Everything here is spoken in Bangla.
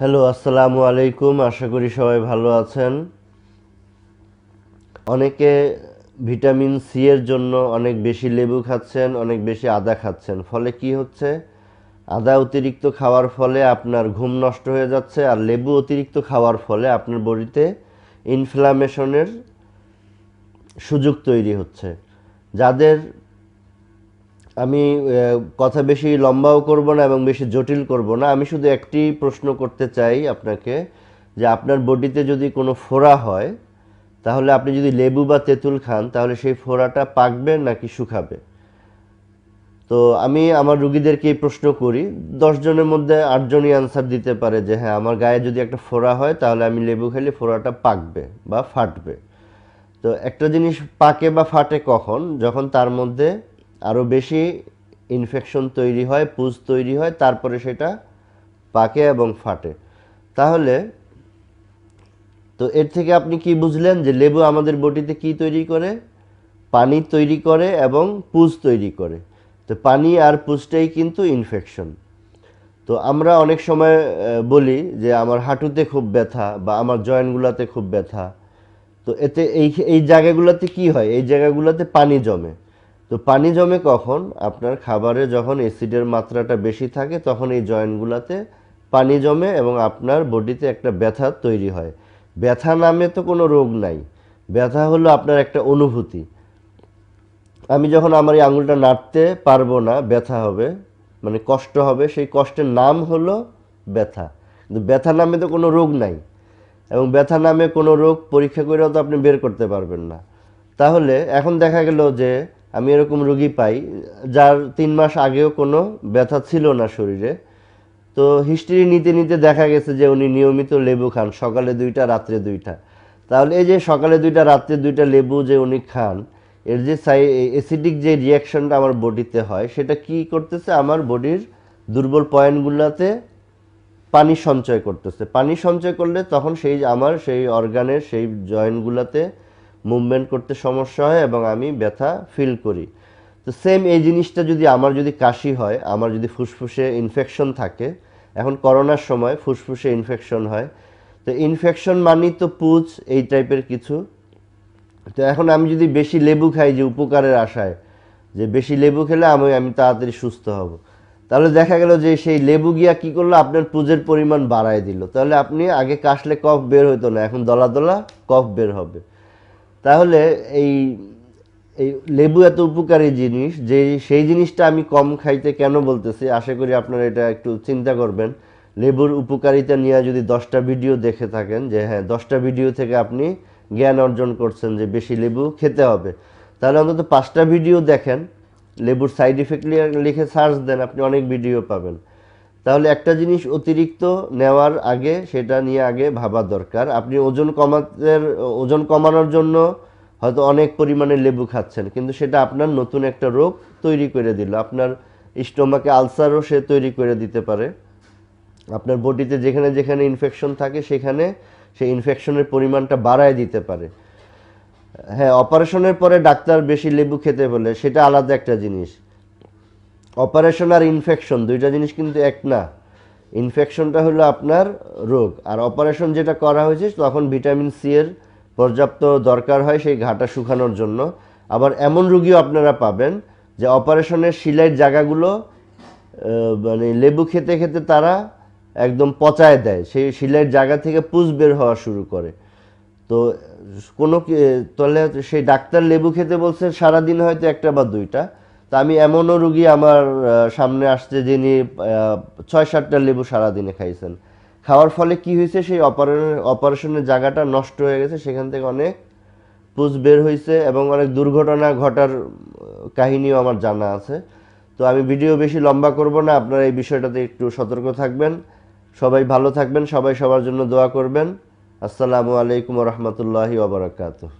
হ্যালো, আসসালামু আলাইকুম। আশা করি সবাই ভালো আছেন। অনেকে ভিটামিন সি এর জন্য অনেক বেশি লেবু খাচ্ছেন, অনেক বেশি আদা খাচ্ছেন। ফলে কি হচ্ছে? আদা অতিরিক্ত খাওয়ার ফলে আপনার ঘুম নষ্ট হয়ে যাচ্ছে আর লেবু অতিরিক্ত খাওয়ার ফলে আপনার বডিতে ইনফ্লামেশনের সুযোগ তৈরি হচ্ছে। যাদের আমি কথা বেশি লম্বাও করব না এবং বেশি জটিল করব না। আমি শুধু একটি প্রশ্ন করতে চাই আপনাকে যে আপনার বডিতে যদি কোনো ফোড়া হয়, তাহলে আপনি যদি লেবু বা তেঁতুল খান, তাহলে সেই ফোড়াটা পাকবে নাকি শুকাবে? তো আমি আমার রুগীদেরকে এই প্রশ্ন করি। দশজনের মধ্যে আটজনই অ্যান্সার দিতে পারে যে হ্যাঁ আমার গায়ে যদি একটা ফোড়া হয়, তাহলে আমি লেবু খেলে ফোড়াটা পাকবে বা ফাটবে। তো একটা জিনিস পাকে বা ফাটে কখন? যখন তার মধ্যে আরও বেশি ইনফেকশন তৈরি হয়, পুজ তৈরি হয়, তারপরে সেটা পাকে এবং ফাটে। তাহলে, তো এর থেকে আপনি কি বুঝলেন যে লেবু আমাদের বডিতে কি তৈরি করে? পানি তৈরি করে এবং পুজ তৈরি করে। তো পানি আর পুজটাই কিন্তু ইনফেকশন তো আমরা অনেক সময় বলি যে আমার হাঁটুতে খুব ব্যথা বা আমার জয়েন্টগুলোতে খুব ব্যথা। তো এতে এই এই জায়গাগুলোতে কি হয়? এই জায়গাগুলোতে পানি জমে। তো পানি জমে কখন? আপনার খাবারে যখন অ্যাসিডের মাত্রাটা বেশি থাকে, তখন এই জয়েন্টগুলোতে পানি জমে এবং আপনার বডিতে একটা ব্যথা তৈরি হয়। ব্যথা নামে তো কোনো রোগ নাই। ব্যথা হলো আপনার একটা অনুভূতি। আমি যখন আমার এই আঙুলটা নাড়তে পারব না, ব্যথা হবে মানে কষ্ট হবে, সেই কষ্টের নাম হলো ব্যথা। কিন্তু ব্যথা নামে তো কোনো রোগ নাই। এবং ব্যথা নামে কোনো রোগ পরীক্ষা করেও তো আপনি বের করতে পারবেন না। তাহলে এখন দেখা গেল যে আমি এরকম রোগী পাই, যার তিন মাস আগেও কোনো ব্যথা ছিল না শরীরে। তো হিস্ট্রি নিতে নিতে দেখা গেছে যে উনি নিয়মিত লেবু খান, সকালে দুইটা, রাত্রে দুইটা। তাহলে এই যে সকালে দুইটা, রাত্রে দুইটা লেবু যে উনি খান, এর যে সাই অ্যাসিডিক যে রিয়াকশনটা আমার বডিতে হয়, সেটা কি করতেছে? আমার বডির দুর্বল পয়েন্টগুলোতে পানি সঞ্চয় করতেছে। পানি সঞ্চয় করলে তখন সেই আমার সেই অর্গানের সেই জয়েন্টগুলোতে মুভমেন্ট করতে সমস্যা হয় এবং আমি ব্যথা ফিল করি। তো সেম এই জিনিসটা যদি আমার যদি কাশি হয়, আমার যদি ফুসফুসে ইনফেকশন থাকে, এখন করোনার সময় ফুসফুসে ইনফেকশন হয়। তো ইনফেকশন মানেই তো পুজ, এই টাইপের কিছু। তো এখন আমি যদি বেশি লেবু খাই যে উপকারের আশায়, যে বেশি লেবু খেলে আমি আমি তাড়াতাড়ি সুস্থ হব। তাহলে দেখা গেল যে সেই লেবু গিয়া কি করল? আপনার পুজের পরিমাণ বাড়ায় দিল। তাহলে আপনি আগে কাশলে কফ বের হতো না, এখন দলা দলা কফ বের হবে। তাহলে এই এই লেবু এত উপকারী জিনিস যে সেই জিনিসটা আমি কম খাইতে কেন বলতেছি? আশা করি আপনারা এটা একটু চিন্তা করবেন। লেবুর উপকারিতা নিয়ে যদি দশটা ভিডিও দেখে থাকেন যে হ্যাঁ দশটা ভিডিও থেকে আপনি জ্ঞান অর্জন করছেন যে বেশি লেবু খেতে হবে। তাহলে অন্তত পাঁচটা ভিডিও দেখেন। লেবুর সাইড ইফেক্ট লিখে সার্চ দেন, আপনি অনেক ভিডিও পাবেন। তাহলে একটা জিনিস অতিরিক্ত নেওয়ার আগে, সেটা নিয়ে আগে ভাবা দরকার। আপনি ওজন কমাতে ওজন কমানোর জন্য হয়তো অনেক পরিমাণে লেবু খাচ্ছেন, কিন্তু সেটা আপনার নতুন একটা রোগ তৈরি করে দিল। আপনার স্টোমাকে আলসারও সে তৈরি করে দিতে পারে। আপনার বডিতে যেখানে যেখানে ইনফেকশন থাকে, সেখানে সেই ইনফেকশনের পরিমাণটা বাড়ায় দিতে পারে। হ্যাঁ অপারেশনের পরে ডাক্তার বেশি লেবু খেতে বলে, সেটা আলাদা একটা জিনিস। অপারেশন আর ইনফেকশন, দুইটা জিনিস কিন্তু এক না। ইনফেকশনটা হলো আপনার রোগ, আর অপারেশন যেটা করা হয়েছে, তখন ভিটামিন সি এর পর্যাপ্ত দরকার হয় সেই ঘাটা শুকানোর জন্য। আবার এমন রুগীও আপনারা পাবেন যে অপারেশনের সিলাইয়ের জায়গাগুলো মানে লেবু খেতে খেতে তারা একদম পচায় দেয়। সেই শিলের জায়গা থেকে পুষ বের হওয়া শুরু করে। তো কোনো তাহলে সেই ডাক্তার লেবু খেতে বলছে সারাদিন হয়তো একটা বা দুইটা। তা আমি এমনও রুগী আমার সামনে আসছে যিনি ছয় সাতটা লেবু সারাদিনে খাইছেন। খাওয়ার ফলে কি হয়েছে, সেই অপারেশনের অপারেশনের জায়গাটা নষ্ট হয়ে গেছে, সেখান থেকে অনেক পুজ বের হয়েছে এবং অনেক দুর্ঘটনা ঘটার কাহিনীও আমার জানা আছে। তো আমি ভিডিও বেশি লম্বা করব না, আপনারা এই বিষয়টাতে একটু সতর্ক থাকবেন। সবাই ভালো থাকবেন, সবাই সবার জন্য দোয়া করবেন। আসসালামু আলাইকুম রহমতুল্লাহি ওবরাকাতুহ